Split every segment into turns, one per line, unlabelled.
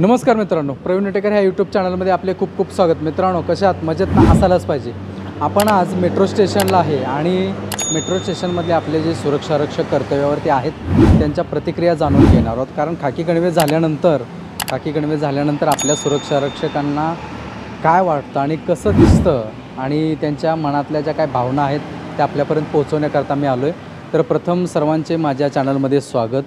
नमस्कार मित्रांनो प्रवीण विटेकर ह्या यूट्यूब चॅनलमध्ये आपले खूप खूप स्वागत. मित्रांनो कशात मजेत ना? असायलाच पाहिजे. आपण आज मेट्रो स्टेशनला आहे आणि मेट्रो स्टेशनमधले आपले जे सुरक्षारक्षक कर्तव्यावरती आहेत त्यांच्या प्रतिक्रिया जाणून घेणार आहोत. कारण खाकी गणवे झाल्यानंतर खाकी गणवे झाल्यानंतर आपल्या सुरक्षारक्षकांना काय वाटतं आणि कसं दिसतं आणि त्यांच्या मनातल्या ज्या काय भावना आहेत त्या आपल्यापर्यंत पोहोचवण्याकरता मी आलो आहे तर प्रथम सर्वांचे माझ्या चॅनलमध्ये स्वागत.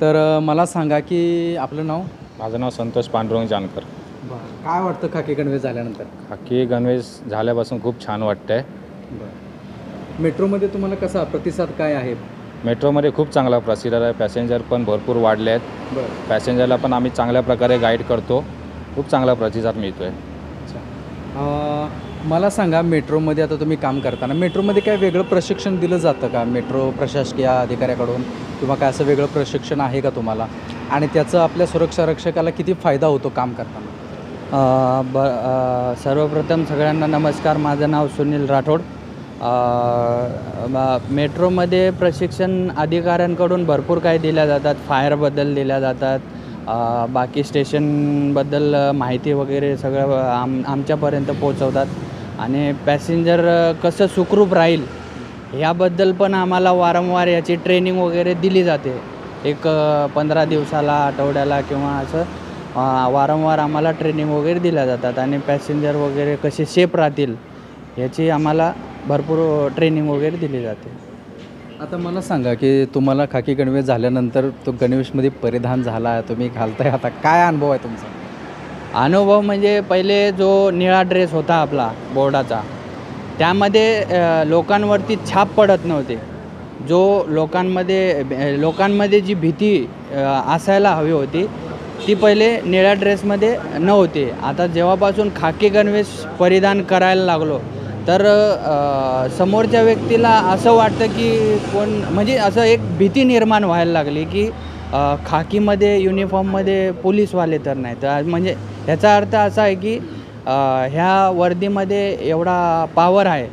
तर मला सांगा की आपलं नाव?
माझं नाव संतोष पांडुरंग जानकर.
बरं. काय वाटतं खाकी गणवे झाल्यानंतर?
खाकी गणवेश झाल्यापासून खूप छान वाटतंय.
बरं. मेट्रोमध्ये तुम्हाला कसा प्रतिसाद काय आहे?
मेट्रोमध्ये खूप चांगला प्रोसिजर आहे. पॅसेंजर पण भरपूर वाढले आहेत.
बरं.
पॅसेंजरला पण आम्ही चांगल्या प्रकारे गाईड करतो. खूप चांगला प्रतिसाद मिळतो आहे
अ, मला सांगा मेट्रोमध्ये आता तुम्ही काम करताना मेट्रोमध्ये काय वेगळं प्रशिक्षण दिलं जातं का? मेट्रो प्रशासकीय अधिकाऱ्याकडून? किंवा काय असं वेगळं प्रशिक्षण आहे का तुम्हाला? आणि त्याचं आपल्या सुरक्षा रक्षकाला किती फायदा होतो काम करताना?
अ, ब अ, सर्वप्रथम सगळ्यांना नमस्कार. माझं नाव सुनील राठोड. अ, म- मेट्रोमध्ये प्रशिक्षण अधिकाऱ्यांकडून भरपूर काही दिल्या जातात. फायरबद्दल दिल्या जातात. अ, बाकी स्टेशनबद्दल माहिती वगैरे सगळं आम आमच्यापर्यंत पोचवतात आणि पॅसेंजर कसं सुखरूप राहील ह्याबद्दल पण आम्हाला वारंवार याची ट्रेनिंग वगैरे दिली जाते. एक पंधरा दिवसाला आठवड्याला किंवा असं वारंवार आम्हाला ट्रेनिंग वगैरे दिल्या जातात आणि पॅसेंजर वगैरे कसे सेफ राहतील याची आम्हाला भरपूर ट्रेनिंग वगैरे दिली जाते.
आता मला सांगा की तुम्हाला खाकी गणवेश झाल्यानंतर तो गणवेशमध्ये परिधान झाला तुम्ही घालताय. आता काय अनुभव आहे तुमचा?
अनुभव म्हणजे पहिले जो निळा ड्रेस होता आपला बोर्डाचा त्यामध्ये लोकांवरती छाप पडत नव्हते. जो लोकांमध्ये लोकांमध्ये जी भीती असायला हवी होती ती पहिले निळ्या ड्रेसमध्ये नव्हती. आता जेव्हापासून खाकी गणवेश परिधान करायला लागलो तर समोरच्या व्यक्तीला असं वाटतं की कोण म्हणजे असं एक भीती निर्माण व्हायला लागली की खाकीमध्ये युनिफॉर्ममध्ये पोलीसवाले तर नाही तर म्हणजे ह्याचा अर्थ असा आहे की ह्या वर्दीमध्ये एवढा पावर आहे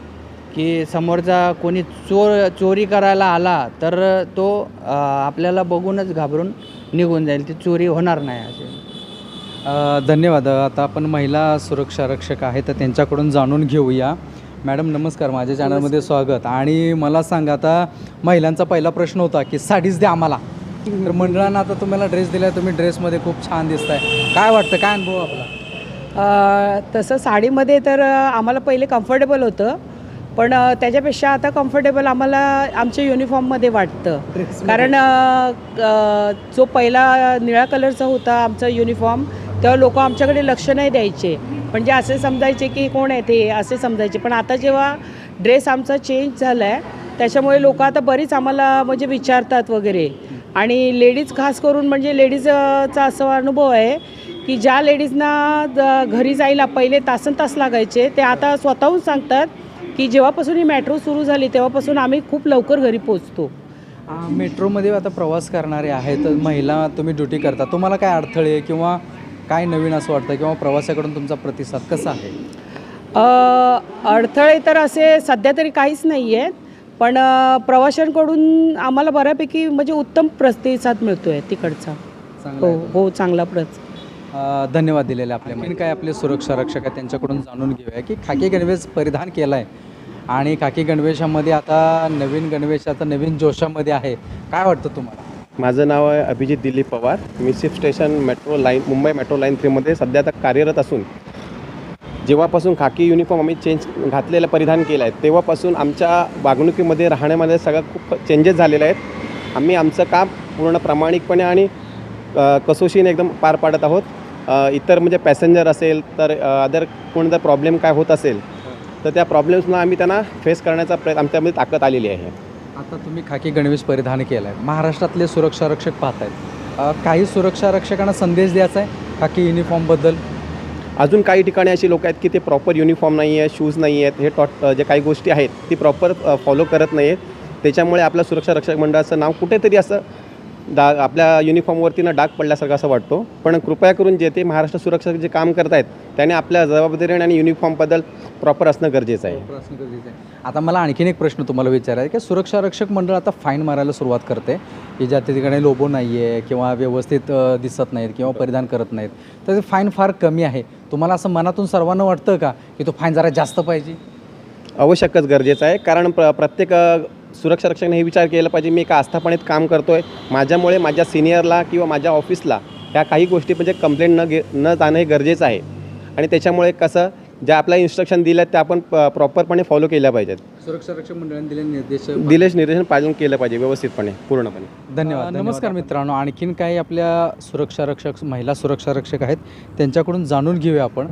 की समोरचा कोणी चोर चोरी करायला आला तर तो आपल्याला बघूनच घाबरून निघून जाईल. ती चोरी होणार नाही असे
धन्यवाद. आता आपण महिला सुरक्षा रक्षक आहेत तर त्यांच्याकडून जाणून घेऊया. मॅडम नमस्कार. माझ्या चॅनलमध्ये स्वागत. आणि मला सांगा आता महिलांचा पहिला प्रश्न होता की साडीच द्या आम्हाला. तर मंडळानं आता तुम्हाला ड्रेस दिला तुम्ही ड्रेसमध्ये खूप छान दिसताय. काय वाटतं? काय अनुभव आपला?
तसं साडीमध्ये तर आम्हाला पहिले कम्फर्टेबल होतं. पण त्याच्यापेक्षा आता कम्फर्टेबल आम्हाला आमच्या युनिफॉर्ममध्ये वाटतं. कारण जो पहिला निळ्या कलरचा होता आमचा युनिफॉर्म तेव्हा लोक आमच्याकडे लक्ष नाही द्यायचे. म्हणजे असे समजायचे की कोण आहे ते असे समजायचे. पण आता जेव्हा ड्रेस आमचा चेंज झाला आहे त्याच्यामुळे लोक आता बरीच आम्हाला म्हणजे विचारतात वगैरे. आणि लेडीज खास करून म्हणजे लेडीजचा असा अनुभव आहे की ज्या लेडीजना ज- घरी जायला पहिले तासन तास लागायचे ते आता स्वतःहून सांगतात की जेव्हापासून ही मेट्रो सुरू झाली तेव्हापासून आम्ही खूप लवकर घरी पोचतो
मेट्रोमध्ये आता प्रवास करणारे आहेत महिला तुम्ही ड्युटी करता. तुम्हाला काय अडथळे किंवा काय नवीन असं वाटतं किंवा प्रवासाकडून तुमचा प्रतिसाद कसा आहे?
अडथळे तर असे सध्या तरी काहीच नाही आहेत पण प्रवाशांकडून आम्हाला बऱ्यापैकी म्हणजे उत्तम प्रतिसाद मिळतो आहे तिकडचा.
चांगलं
हो
आहे.
हो चांगला प्रत
अ, धन्यवाद दिलेले आपल्या आणखीन काय आपले सुरक्षा रक्षक आहेत त्यांच्याकडून जाणून घेऊया की खाकी गणवेश परिधान केला आहे आणि खाकी गणवेशामध्ये आता नवीन गणवेश आता नवीन जोशामध्ये आहे. काय वाटतं तुम्हाला?
माझं नाव आहे अभिजित दिलीप पवार. मी shift station metro line Mumbai metro line थ्रीमध्ये सध्या आता कार्यरत असून जेव्हापासून खाकी युनिफॉर्म आम्ही चेंज घातलेला परिधान केला आहे तेव्हापासून आमच्या वागणुकीमध्ये राहण्यामध्ये सगळं खूप चेंजेस झालेले आहेत. आम्ही आमचं काम पूर्ण प्रामाणिकपणे आणि कसोशीने एकदम पार पाडत आहोत. इतर म्हणजे पॅसेंजर असेल तर अदर कोण जर प्रॉब्लेम काय होत असेल तर त्या प्रॉब्लेम्सना आम्ही त्यांना फेस करण्याचा प्रयत्न आमच्यामध्ये ताकद आलेली आहे.
आता तुम्ही खाकी गणवेश परिधान केला आहे महाराष्ट्रातले सुरक्षा रक्षक पाहत आहेत काही सुरक्षा रक्षकांना संदेश द्यायचा आहे? खाकी युनिफॉर्मबद्दल
अजून काही ठिकाणी अशी लोक आहेत की ते प्रॉपर युनिफॉर्म नाही आहे शूज नाही आहेत हे टॉट जे काही गोष्टी आहेत ती प्रॉपर फॉलो करत नाही आहेत त्याच्यामुळे आपल्या सुरक्षा रक्षक मंडळाचं नाव कुठेतरी असं डाग आपल्या युनिफॉर्मवरती ना डाग पडल्यासारखं असं वाटतो. पण कृपया करून जे ते महाराष्ट्र सुरक्षा जे काम करत आहेत त्याने आपल्या जबाबदारी आणि युनिफॉर्मबद्दल प्रॉपर असणं गरजेचं आहे.
प्रश्न गरजेचा आहे. आता मला आणखीन एक प्रश्न तुम्हाला विचारायचा आहे की सुरक्षा रक्षक मंडळ आता फाईन मारायला सुरुवात करते. की ज्या त्या ठिकाणी लोबो नाही आहे किंवा व्यवस्थित दिसत नाहीत किंवा परिधान करत नाहीत तर ते फाईन फार कमी आहे. तुम्हाला असं मनातून सर्वांना वाटतं का की तो फाईन जरा जास्त पाहिजे?
आवश्यकच गरजेचं आहे. कारण प्र प्रत्येक सुरक्षा रक्षकाने हे विचार केला पाहिजे मी एका आस्थापनेत काम करतो आहे माझ्यामुळे माझ्या सिनियरला किंवा माझ्या ऑफिसला ह्या काही गोष्टी म्हणजे कंप्लेंट न घे न जाणं हे गरजेचं आहे. आणि त्याच्यामुळे कसं ज्या आपल्या इन्स्ट्रक्शन दिल्या त्या आपण प्रॉपरपणे फॉलो केल्या पाहिजेत.
सुरक्षा रक्षक मंडळाने दिलेले निर्देश
दिलेश निर्देशन पालन केलं पाहिजे व्यवस्थितपणे पूर्णपणे.
धन्यवाद. नमस्कार मित्रांनो. आणखीन काही आपल्या सुरक्षा रक्षक महिला सुरक्षा रक्षक आहेत त्यांच्याकडून जाणून घेऊया आपण.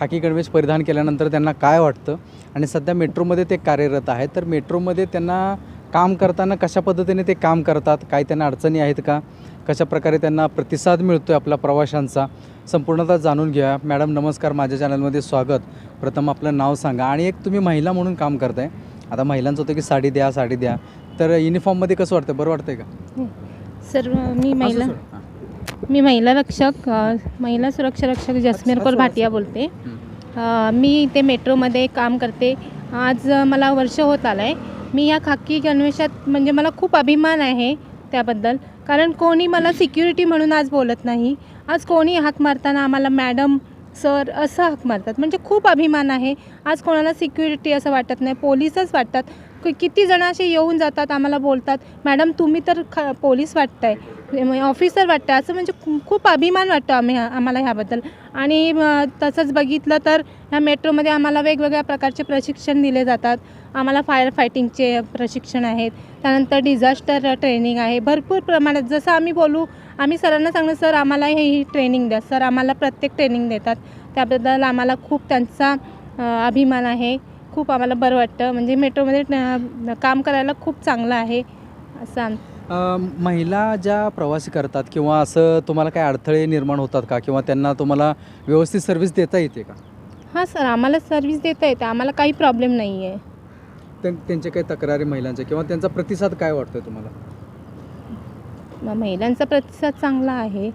खाकी गणवेश परिधान केल्यानंतर त्यांना काय वाटतं? आणि सध्या मेट्रोमध्ये ते कार्यरत आहेत तर मेट्रोमध्ये त्यांना काम करताना कशा पद्धतीने ते काम करतात काय त्यांना अडचणी आहेत का? कशा प्रकारे त्यांना प्रतिसाद मिळतो आहे आपल्या प्रवाशांचा? संपूर्णतः जाणून घ्या मॅडम नमस्कार. माझ्या चॅनलमध्ये स्वागत. प्रथम आपलं नाव सांगा. आणि एक तुम्ही महिला म्हणून काम करताय. आता महिलांचं होतं की साडी द्या साडी द्या. तर युनिफॉर्ममध्ये कसं वाटतं बरं वाटतंय का?
सर मी महिला.
हां.
मी महिला रक्षक महिला सुरक्षा रक्षक जसमीर कौर भाटिया बोलते. मी इथे मेट्रोमध्ये काम करते. आज मला वर्ष होत आलं आहे मी या खाकी गणवेशात म्हणजे मला खूप अभिमान आहे त्याबद्दल. कारण कोणी मला सिक्युरिटी म्हणून आज बोलत नाही. आज कोणी हाक मारताना आम्हाला मॅडम सर असं हाक मारतात. म्हणजे खूप अभिमान आहे. आज कोणाला सिक्युरिटी असं वाटत नाही. पोलीसच वाटतात. किती जण असे येऊन जातात आम्हाला बोलतात. मॅडम तुम्ही तर ख पोलीस वाटताय. ऑफिसर वाटतं. असं म्हणजे खूप अभिमान वाटतो आम्ही आम्हाला ह्याबद्दल. आणि तसंच बघितलं तर ह्या मेट्रोमध्ये आम्हाला वेगवेगळ्या प्रकारचे प्रशिक्षण दिले जातात. आम्हाला फायर फायटिंगचे प्रशिक्षण आहेत. त्यानंतर डिझास्टर ट्रेनिंग आहे. भरपूर प्रमाणात जसं आम्ही बोलू आम्ही सरांना सांगणं सर आम्हाला हे ही ट्रेनिंग द्या. सर आम्हाला प्रत्येक ट्रेनिंग देतात. त्याबद्दल आम्हाला खूप त्यांचा अभिमान आहे. खूप आम्हाला बरं वाटतं. म्हणजे मेट्रोमध्ये काम करायला खूप चांगलं आहे. असं
अ, महिला ज्या प्रवासी करतात किंवा असं तुम्हाला काय अडथळे निर्माण होतात का? किंवा त्यांना तुम्हाला व्यवस्थित सर्व्हिस देता येते का?
हां सर. आम्हाला सर्व्हिस देता येते. आम्हाला काही प्रॉब्लेम नाही आहे
त्यां- त्यांच्या काही तक्रारी महिलांच्या किंवा त्यांचा प्रतिसाद काय वाटतोय तुम्हाला?
म- महिलांचा प्रतिसाद चांगला आहे.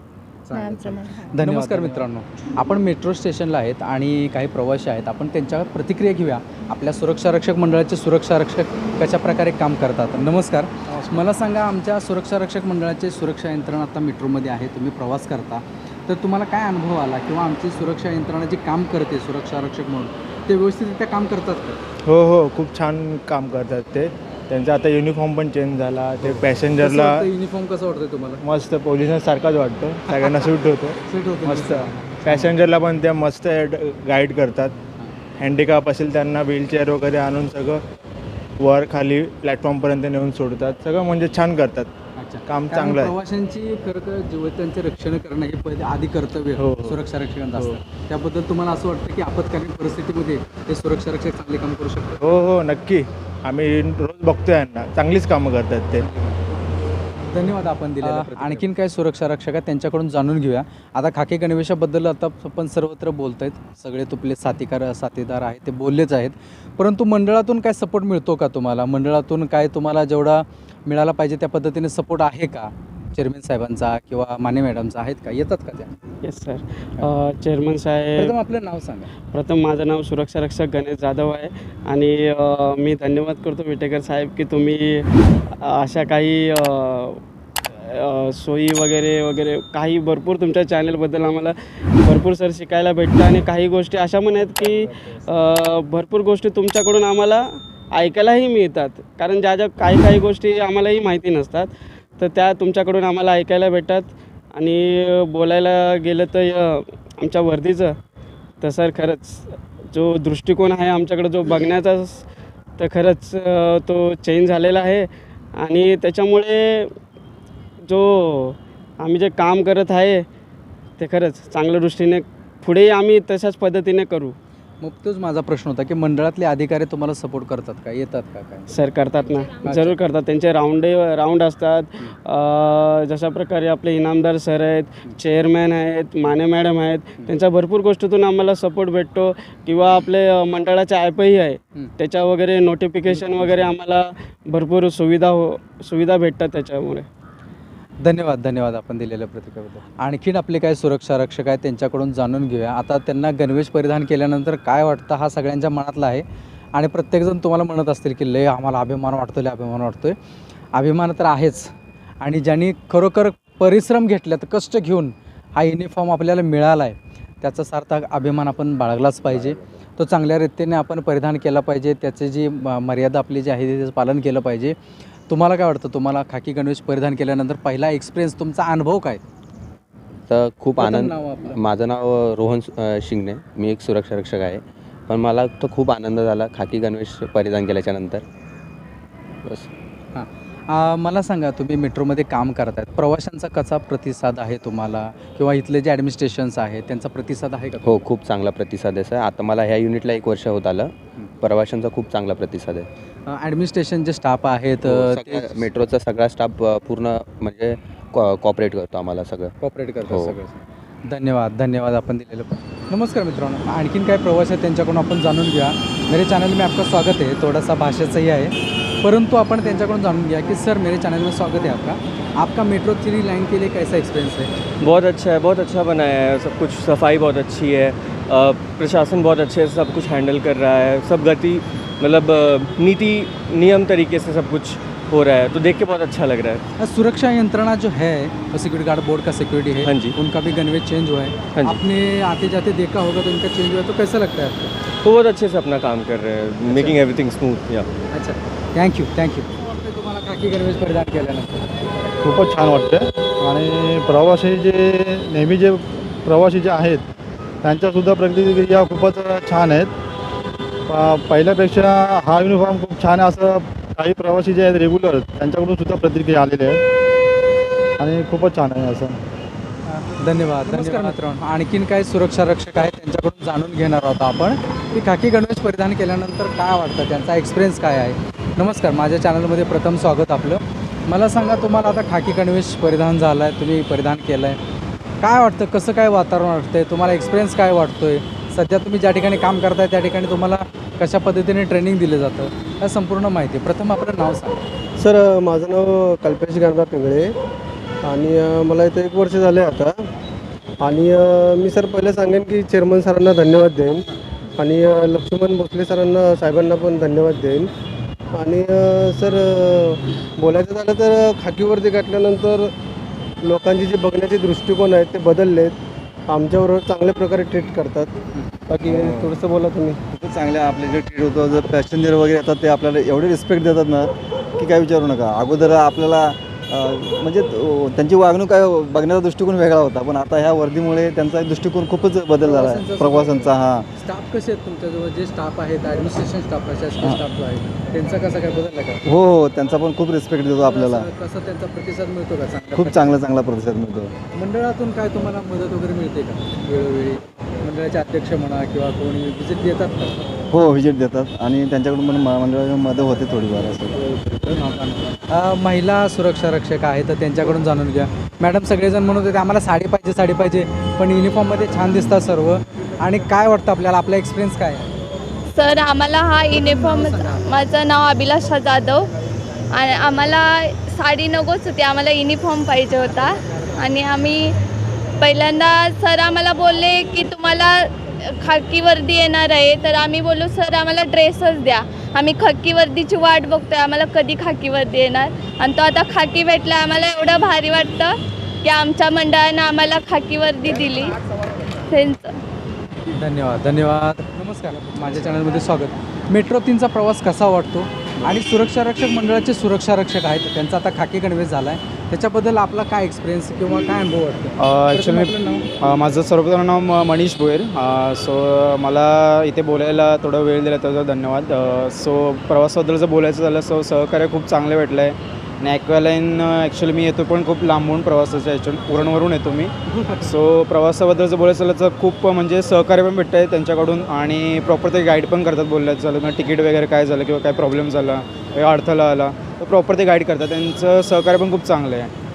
धन्यवाद. नमस्कार मित्रांनो. आपण मेट्रो स्टेशनला आहेत आणि काही प्रवासी आहेत. आपण त्यांच्यावर प्रतिक्रिया घेऊया. आपल्या सुरक्षा रक्षक मंडळाचे सुरक्षा रक्षक कशा प्रकारे काम करतात. नमस्कार. मला सांगा आमच्या सुरक्षा रक्षक मंडळाचे सुरक्षा यंत्रणा आता मेट्रोमध्ये आहे. तुम्ही प्रवास करता. तर तुम्हाला काय अनुभव आला किंवा आमची सुरक्षा यंत्रणा जी काम करते सुरक्षा रक्षक म्हणून ते व्यवस्थितरित्या काम करतात का?
हो हो. खूप छान काम करतात ते. त्यांचा आता युनिफॉर्म पण चेंज झाला. ते पॅसेंजरला
युनिफॉर्म कसं वाटतंय तुम्हाला?
मस्त पोलिसांसारखाच वाटतो. सगळ्यांना सूट होतो.
Suit होतं
मस्त. पॅसेंजरला पण ते मस्त गाईड करतात. हँडिकॅप असेल त्यांना व्हीलचेअर वगैरे आणून सगळं वर खाली प्लॅटफॉर्मपर्यंत नेऊन सोडतात. सगळं म्हणजे छान करतात.
अच्छा.
काम चांगलं आहे.
प्रवाशांची खरं तर जीवितांचे रक्षण करणं हे पहिले आधी कर्तव्य
हो, हो.
सुरक्षा रक्षकांचं असतं. त्याबद्दल तुम्हाला असं वाटतं की आपत्कालीन परिस्थितीमध्ये ते सुरक्षा रक्षक चांगले काम करू शकतात?
हो हो नक्की. आम्ही रोज बघतोय यांना. चांगलीच कामं करतात ते.
धन्यवाद आपण दिले आणखीन काय सुरक्षा रक्षक आहेत त्यांच्याकडून जाणून घेऊया. आता खाकी गणवेशाबद्दल आता आपण सर्वत्र बोलत आहेत सगळे तुपले साथीकार साथीदार आहेत ते बोललेच आहेत. परंतु मंडळातून काय सपोर्ट मिळतो का तुम्हाला? मंडळातून काय तुम्हाला जेवढा मिळाला पाहिजे त्या पद्धतीने सपोर्ट आहे का? चेअरमॅन साहेबांचा किंवा माने मॅडमचा आहेत का? येतात का त्या?
येस सर चेअरमन साहेब
प्रथम आपलं नाव सांगा.
प्रथम माझं नाव सुरक्षा रक्षक गणेश जाधव आहे. आणि अ, मी धन्यवाद करतो विटेकर साहेब की तुम्ही अशा काही अ, अ, सोयी वगैरे वगैरे काही भरपूर तुमच्या चॅनलबद्दल आम्हाला भरपूर सर शिकायला भेटतं आणि काही गोष्टी अशा पण आहेत की अ, भरपूर गोष्टी तुमच्याकडून आम्हाला ऐकायलाही मिळतात. कारण ज्या ज्या काही काही गोष्टी आम्हालाही माहिती नसतात. तर त्या तुमच्याकडून आम्हाला ऐकायला भेटतात. आणि बोलायला गेलं तर आमच्या वर्दीचं. तर सर खरंच जो दृष्टिकोन आहे आमच्याकडे जो बघण्याचा तर खरंच तो चेंज झालेला आहे. आणि त्याच्यामुळे जो आम्ही जे काम करत आहे ते खरंच चांगल्या दृष्टीने पुढेही आम्ही तशाच पद्धतीने करू.
मग तोच माझा प्रश्न होता की मंडळातले अधिकारी तुम्हाला सपोर्ट करतात का? येतात का काय?
सर करतात ना. जरूर करतात. त्यांचे राऊंड राऊंड असतात. जशा प्रकारे आपले इनामदार सर आहेत चेअरमॅन आहेत माने मॅडम आहेत त्यांच्या भरपूर गोष्टीतून आम्हाला सपोर्ट भेटतो किंवा आपले मंडळाचे ॲपही आहे. त्याच्या वगैरे नोटिफिकेशन वगैरे आम्हाला भरपूर सुविधा हो सुविधा भेटतात त्याच्यामुळे.
धन्यवाद धन्यवाद आपण दिलेल्या प्रतिक्रियेबद्दल. आणखीन आपले काय सुरक्षा रक्षक आहेत त्यांच्याकडून जाणून घेऊया. आता त्यांना गणवेश परिधान केल्यानंतर काय वाटतं हा सगळ्यांच्या मनातला आहे? आणि प्रत्येकजण तुम्हाला म्हणत असतील की लय आम्हाला अभिमान वाटतो लय अभिमान वाटतोय. अभिमान तर आहेच. आणि ज्यांनी खरोखर परिश्रम घेतल्यात कष्ट घेऊन हा युनिफॉर्म आपल्याला मिळाला आहे त्याचा सार्थक अभिमान आपण बाळगलाच पाहिजे. तो चांगल्या रीतीने आपण परिधान केला पाहिजे. त्याचे जी म- मर्यादा आपली जी आहे त्याचं पालन केलं पाहिजे. तुम्हाला काय वाटतं? तुम्हाला खाकी गणवेश परिधान केल्यानंतर पहिला एक्सपिरियन्स तुमचा अनुभव काय?
तर खूप
प्रथम
आनंद
नाव आपलं.
माझं नाव रोहन अ, शिंगणे. मी एक सुरक्षा रक्षक आहे. पण मला तो खूप आनंद झाला खाकी गणवेश परिधान केल्याच्यानंतर बस.
आ, मला सांगा तुम्ही मेट्रोमध्ये काम करतायत. प्रवाशांचा कसा प्रतिसाद आहे तुम्हाला? किंवा इथले जे ॲडमिनिस्ट्रेशन्स आहेत त्यांचा प्रतिसाद आहे का?
हो खूप चांगला प्रतिसाद आहे सर. आता मला ह्या युनिटला एक वर्ष होत आलं. प्रवाशांचा खूप चांगला प्रतिसाद आहे.
ॲडमिनिस्ट्रेशन जे स्टाफ आहेत
हो,
ते
मेट्रोचा सगळा स्टाफ पूर्ण म्हणजे कॉपरेट करतो आम्हाला सगळं.
कॉपरेट करतात
हो.
सगळं. धन्यवाद धन्यवाद आपण दिलेलं नमस्कार मित्रांनो आणखीन काय प्रवास आहे त्यांच्याकडून आपण जाणून घ्या. मेरे चॅनल में आपका स्वागत है थोड़ा सा भाषाचाही आहे. परंतु आपण त्यांच्याकडून जाणून घ्या की सर मेरे चैनल में स्वागत है आपका. आपका मेट्रो थ्री लाइन के लिए कैसा एक्सपीरियंस है
बहुत अच्छा है बहुत अच्छा बनाया है सब कुछ सफाई बहुत अच्छी है। प्रशासन बहुत अच्छे से सब कुछ हैंडल कर रहा है। सब गति मतलब नीति नियम तरीके से सब कुछ हो रहा है। तो देख के बहुत अच्छा लग रहा है।
अ, सुरक्षा यंत्रणा जो है सिक्योरिटी गार्ड बोर्ड का सिक्योरिटी है
हाँ जी।
उनका भी गणवेश चेंज हुआ है।
हाँ जी।
आपने आते जाते देखा होगा तो इनका चेंज हुआ है। तो कैसा लगता है आपको?
तो बहुत अच्छे से अपना काम कर रहे हैं मेकिंग एवरीथिंग स्मूथ या
अच्छा। थँक्यू थँक्यू तुम्हाला खाकी गणवेश परिधान केल्यानंतर
खूपच छान वाटतं आणि प्रवासी जे नेहमी जे प्रवासी जे आहेत त्यांच्यासुद्धा प्रतिक्रिया खूपच छान आहेत. प- पहिल्यापेक्षा हा युनिफॉर्म खूप छान आहे. असं काही प्रवासी जे आहेत रेग्युलर त्यांच्याकडून सुद्धा प्रतिक्रिया आलेल्या आहेत आणि खूपच छान आहे असं.
धन्यवाद नमस्कार मित्रांनो. आणखीन काही सुरक्षा रक्षक आहेत त्यांच्याकडून जाणून घेणार आहोत आपण. की खाकी गणवेश परिधान केल्यानंतर काय वाटतं? त्यांचा एक्सपिरियन्स काय आहे? नमस्कार माझ्या चॅनलमध्ये प्रथम स्वागत आपलं. मला सांगा तुम्हाला आता खाकी गणवेश परिधान झाला आहे तुम्ही परिधान केलं आहे काय वाटतं? कसं काय वातावरण वाटतंय? तुम्हाला एक्सपिरियन्स काय वाटतोय? सध्या तुम्ही ज्या ठिकाणी काम करताय त्या ठिकाणी तुम्हाला कशा पद्धतीने ट्रेनिंग दिलं जातं? या संपूर्ण माहिती. प्रथम आपलं नाव सांगा.
सर माझं नाव कल्पेश गांधा पिंगळे. आणि मला इथं एक वर्ष झाले आता. आणि मी सर पहिले सांगेन की चेअरमन सरांना धन्यवाद देईन. आणि लक्ष्मण भोसले सरांना साहेबांना पण धन्यवाद देईन. आणि सर बोलायचं झालं तर खाकीवरती घातल्यानंतर लोकांची जे बघण्याचे दृष्टिकोन आहेत ते बदलले आहेत आमच्याबरोबर चांगल्या प्रकारे ट्रीट करतात. बाकी थोडंसं बोला तुम्ही.
खूपच चांगले आपले जे ट्रीट होतं जर पॅसेंजर वगैरे येतात ते आपल्याला एवढे रिस्पेक्ट देतात ना की काय विचारू नका. अगोदर आपल्याला म्हणजे त्यांची वागणूक काय बघण्याचा दृष्टिकोन वेगळा होता पण आता ह्या वर्दीमुळे त्यांचा दृष्टिकोन खूपच बदल झाला आहे. प्रवासांचा हां.
स्टाफ कसे आहेत तुमच्याजवळ? जे स्टाफ आहेत ॲडमिनिस्ट्रेशन स्टाफ प्रशासकीय स्टाफ जो आहे त्यांचा कसा काय बदलला का?
हो हो त्यांचा पण खूप रिस्पेक्ट देतो आपल्याला.
कसं- त्यांचा प्रतिसाद मिळतो का?
खूप चांगला चांगला प्रतिसाद मिळतो?
मंडळातून काय तुम्हाला मदत वगैरे मिळते का? वेळोवेळी? मंडळाचे अध्यक्ष म्हणा किंवा कोणी विजिट देतात का?
हो व्हिजिट देतात. आणि त्यांच्याकडून पण म- मंडळाची मदत होते थोडीफार असं.
महिला सुरक्षा रक्षक आहे तर त्यांच्याकडून जाणून घ्या. मॅडम सगळेजण म्हणत होते आम्हाला साडी पाहिजे साडी पाहिजे. पण युनिफॉर्ममध्ये छान दिसतात सर्व. आणि काय वाटतं आपल्याला? आपला एक्सपिरियन्स काय
सर आम्हाला हा युनिफॉर्म माझं नाव अभिलाषा जाधव. आणि आम्हाला साडी नकोच होती आम्हाला युनिफॉर्म पाहिजे होता. आणि आम्ही पहिल्यांदा सर आम्हाला बोलले की तुम्हाला खाकी वर्दी येणार आहे तर आम्ही बोललो सर आम्हाला ड्रेसच द्या. आम्ही खाकी वर्दीची वाट बघतोय आम्हाला कधी खाकी वर्दी येणार? आणि तो आता खाकी भेटला आम्हाला एवढं भारी वाटतं की आमच्या मंडळानं आम्हाला खाकी वर्दी दिली. त्यांचं
धन्यवाद धन्यवाद. नमस्कार माझ्या चॅनलमध्ये स्वागत. मेट्रो तीनचा प्रवास कसा वाटतो? आणि सुरक्षा रक्षक मंडळाचे सुरक्षा रक्षक आहेत त्यांचा आता खाकी गणवेश झाला आहे त्याच्याबद्दल आपला काय एक्सपिरियन्स किंवा काय अनुभव वाटतो?
ॲक्च्युली. माझं सर्वप्रथम नाव मनीष भोयर सो मला इथे बोलायला थोडा वेळ दिला त्याचा धन्यवाद. सो प्रवासाबद्दल जर बोलायचं झालं सो सहकार्य खूप चांगलं भेटलं आहे आणि ॲक्वालाईन ॲक्च्युली मी येतो पण खूप लांबून प्रवासाच्या ह्याच्यातून उरणवरून येतो मी. सो प्रवासाबद्दल जर बोलायचं झालं तर खूप म्हणजे सहकार्य पण भेटतं आहे त्यांच्याकडून आणि प्रॉपर ते गाईड पण करतात बोलायचं झालं. किंवा तिकीट वगैरे काय झालं किंवा काय प्रॉब्लेम झाला किंवा अडथळा आला तर प्रॉपर ते गाईड करतात. त्यांचं सहकार्य पण खूप चांगलं आहे.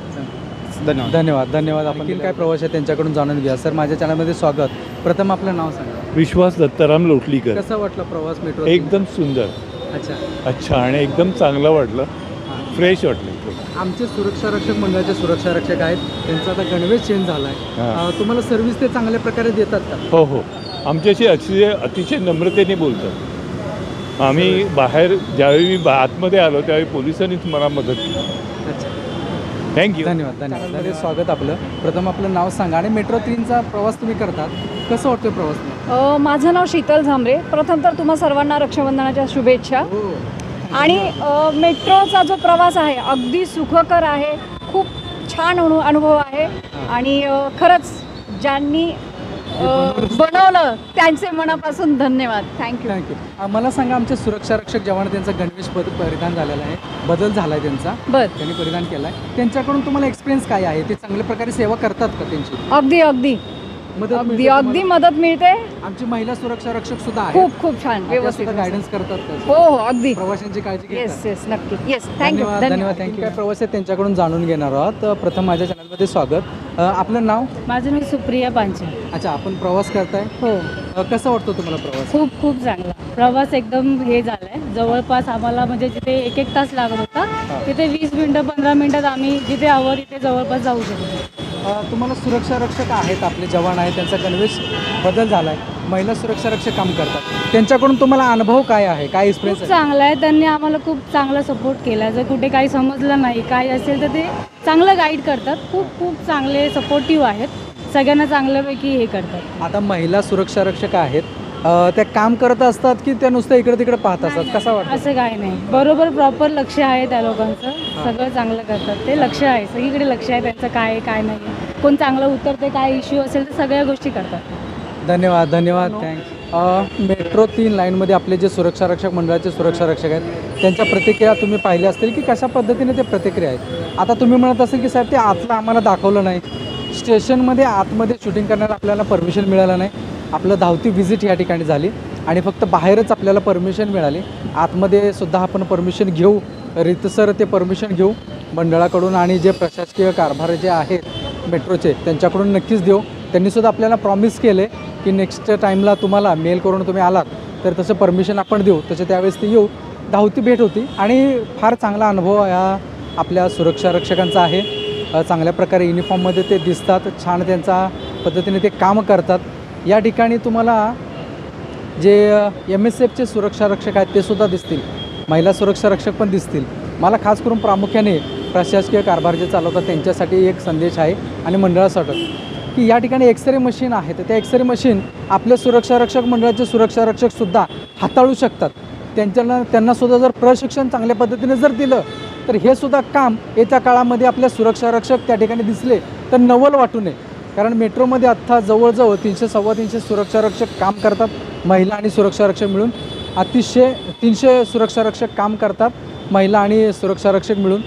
धन्यवाद.
धन्यवाद. धन्यवाद. आपण काय प्रवास आहे त्यांच्याकडून जाणून घ्या. सर माझ्या चॅनलमध्ये स्वागत. प्रथम आपलं नाव सांगा.
विश्वास दत्ताराम लोटलीकर.
कसा वाटला प्रवास मेट्रो
एकदम सुंदर.
अच्छा.
अच्छा आणि एकदम चांगलं वाटलं. फ्रेश वाटलं
आमचे सुरक्षा रक्षक मंडळाचे सुरक्षा रक्षक आहेत. त्यांचा आता गणवेश चेंज झाला
हां.
आहे तुम्हाला सर्व्हिस ते चांगल्या प्रकारे देतात का?
हो हो. आमच्याशी अतिशय अतिशय नम्रतेने बोलतात. आम्ही बाहेर ज्यावेळी मी बा- आतमध्ये आलो त्यावेळी पोलिसांनीच मला मदत केली. थँक्यू
धन्यवाद धन्यवाद. स्वागत आपलं. प्रथम आपलं नाव सांगा आणि मेट्रो तीनचा प्रवास तुम्ही करतात. कसं वाटतं प्रवास?
माझं नाव शीतल झांबरे. प्रथम तर तुम्हा सर्वांना रक्षाबंधनाच्या शुभेच्छा. आणि अ, मेट्रोचा जो प्रवास आहे अगदी सुखकर आहे. खूप छान अनु अनुभव आहे. आणि खरंच ज्यांनी बनवलं. त्यांचे मनापासून धन्यवाद. थँक्यू
थँक्यू मला सांगा आमचे सुरक्षा रक्षक जवान त्यांचा गणवेश पद परिधान झालेला आहे. बदल झाला आहे त्यांचा.
बर.
त्यांनी परिधान केला आहे त्यांच्याकडून तुम्हाला एक्सपिरियन्स काय आहे? ते चांगल्या प्रकारे सेवा करतात का त्यांची?
अगदी अगदी. अगदी अगदी? मदत मिळते.
आमची महिला सुरक्षा रक्षक सुद्धा
खूप खूप छान. व्यवस्थित
गायडन्स करतात?
हो हो अगदी.
प्रवाशांची काळजी
येस येस नक्की. येस थँक्यू
धन्यवाद थँक्यू काय प्रवास आहे त्यांच्याकडून जाणून घेणार आहोत. प्रथम माझ्या चॅनलमध्ये स्वागत. अ, आपलं नाव?
माझं नाव सुप्रिया पांचे.
अच्छा आपण प्रवास करताय?
हो.
अ, कसं वाटतं तुम्हाला प्रवास?
खूप खूप चांगला. प्रवास एकदम हे झाला आहे जवळपास आम्हाला म्हणजे जिथे एक एक तास लागत होता तिथे वीस मिनटं पंधरा मिनटात आम्ही जिथे हवं तिथे जवळपास जाऊ शकतो.
अ, तुम्हाला सुरक्षा रक्षक आहेत आपले जवान आहेत त्यांचा गणवेश बदल झाला आहे महिला सुरक्षा रक्षक काम करतात. त्यांच्याकडून तुम्हाला अनुभव काय आहे? काय
खूप
एक्सपिरियन्स
चांगलं आहे. त्यांनी आम्हाला खूप चांगला सपोर्ट केला. जर कुठे काही समजलं नाही काय असेल तर ते चांगलं गाईड करतात. खूप खूप चांगले सपोर्टिव्ह आहेत. सगळ्यांना चांगल्यापैकी हे करतात.
आता महिला सुरक्षा रक्षक आहेत. अ, त्या काम करत असतात की त्या नुसतं इकडे तिकडे पाहत असतात? कसा वाटतं?
असं काही नाही. बरोबर प्रॉपर लक्ष आहे त्या लोकांचं. सगळं चांगलं करतात. ते लक्ष आहे. सगळीकडे लक्ष आहे त्यांचं काय आहे, काय नाही. कोण चांगलं उतरते काय इश्यू असेल तर सगळ्या गोष्टी करतात.
धन्यवाद धन्यवाद थँक्स मेट्रो तीन लाईनमध्ये आपले जे सुरक्षा रक्षक मंडळाचे सुरक्षा रक्षक आहेत त्यांच्या प्रतिक्रिया तुम्ही पाहिल्या असतील की कशा पद्धतीने ते प्रतिक्रिया आहेत? आता तुम्ही म्हणत असेल की साहेब ते आतलं आम्हाला दाखवलं नाही. स्टेशनमध्ये आतमध्ये शूटिंग करण्याला आपल्याला परमिशन मिळालं नाही. आपलं धावती व्हिजिट या ठिकाणी झाली आणि फक्त बाहेरच आपल्याला परमिशन मिळाली. आतमध्ये सुद्धा आपण परमिशन घेऊ रितसर ते परमिशन घेऊ मंडळाकडून आणि जे प्रशासकीय कारभार जे आहेत मेट्रोचे त्यांच्याकडून नक्कीच देऊ. त्यांनीसुद्धा आपल्याला प्रॉमिस केले की नेक्स्ट टाईमला तुम्हाला मेल करून तुम्ही आलात तर तसं परमिशन आपण देऊ. तसे त्यावेळेस ते येऊ. धावती भेट होती. आणि फार चांगला अनुभव या आपल्या सुरक्षा रक्षकांचा आहे. चांगल्या प्रकारे युनिफॉर्ममध्ये ते दिसतात. छान त्यांचा पद्धतीने ते काम करतात. या ठिकाणी तुम्हाला जे एम एस एफचे सुरक्षा रक्षक आहेत ते सुद्धा दिसतील. महिला सुरक्षा रक्षक पण दिसतील. मला खास करून प्रामुख्याने प्रशासकीय कारभार जे चालवतात त्यांच्यासाठी एक संदेश आहे. आणि मंडळासाठी. की या ठिकाणी एक्सरे मशीन आहेत त्या एक्सरे मशीन आपल्या सुरक्षारक्षक मंडळाचे सुरक्षारक्षकसुद्धा हाताळू शकतात. त्यांच्याला त्यांनासुद्धा जर प्रशिक्षण चांगल्या पद्धतीने जर दिलं तर हे सुद्धा काम येत्या काळामध्ये आपल्या सुरक्षारक्षक त्या ठिकाणी दिसले तर नवल वाटू नये. कारण मेट्रोमध्ये आत्ता जवळजवळ तीनशे सव्वा तीनशे सुरक्षारक्षक काम करतात. महिला आणि सुरक्षारक्षक मिळून. अतिशय तीनशे सुरक्षारक्षक काम करतात. महिला आणि सुरक्षारक्षक मिळून.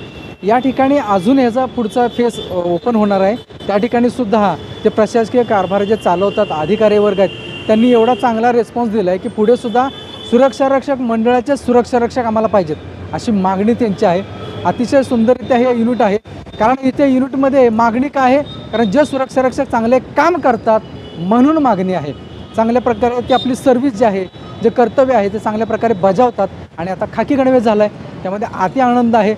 या ठिकाणी अजून ह्याचा पुढचा फेस ओपन होणार आहे. त्या ठिकाणी सुद्धा जे प्रशासकीय कारभार जे चालवतात अधिकारी वर्ग आहेत त्यांनी एवढा चांगला रिस्पॉन्स दिला आहे की पुढे सुद्धा सुरक्षा रक्षक मंडळाचे सुरक्षा रक्षक आम्हाला पाहिजेत अशी मागणी त्यांची आहे. अतिशय सुंदररित्या हे युनिट आहे. कारण इथे युनिटमध्ये मागणी काय आहे? कारण जे सुरक्षा रक्षक चांगले काम करतात म्हणून मागणी आहे. चांगल्या प्रकारे ती आपली सर्व्हिस जी आहे जे कर्तव्य आहे ते चांगल्या प्रकारे बजावतात. आणि आता खाकी गणवेश झाला आहे त्यामध्ये अति आनंद आहे.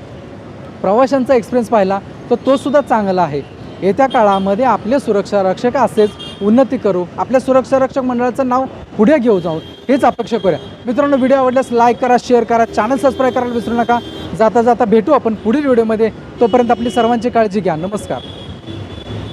प्रवाशांचा एक्सपिरियन्स पाहिला तर तो सुद्धा चांगला आहे. येत्या काळामध्ये आपले सुरक्षा रक्षक असेच उन्नती करू. आपल्या सुरक्षा रक्षक मंडळाचं नाव पुढे घेऊ जाऊ. हेच अपेक्षा करूया. मित्रांनो व्हिडिओ आवडल्यास लाईक करा शेअर करा चॅनल सबस्क्राईब करायला विसरू नका. जाता जाता भेटू आपण पुढील व्हिडिओमध्ये. तोपर्यंत आपली सर्वांची काळजी घ्या. नमस्कार.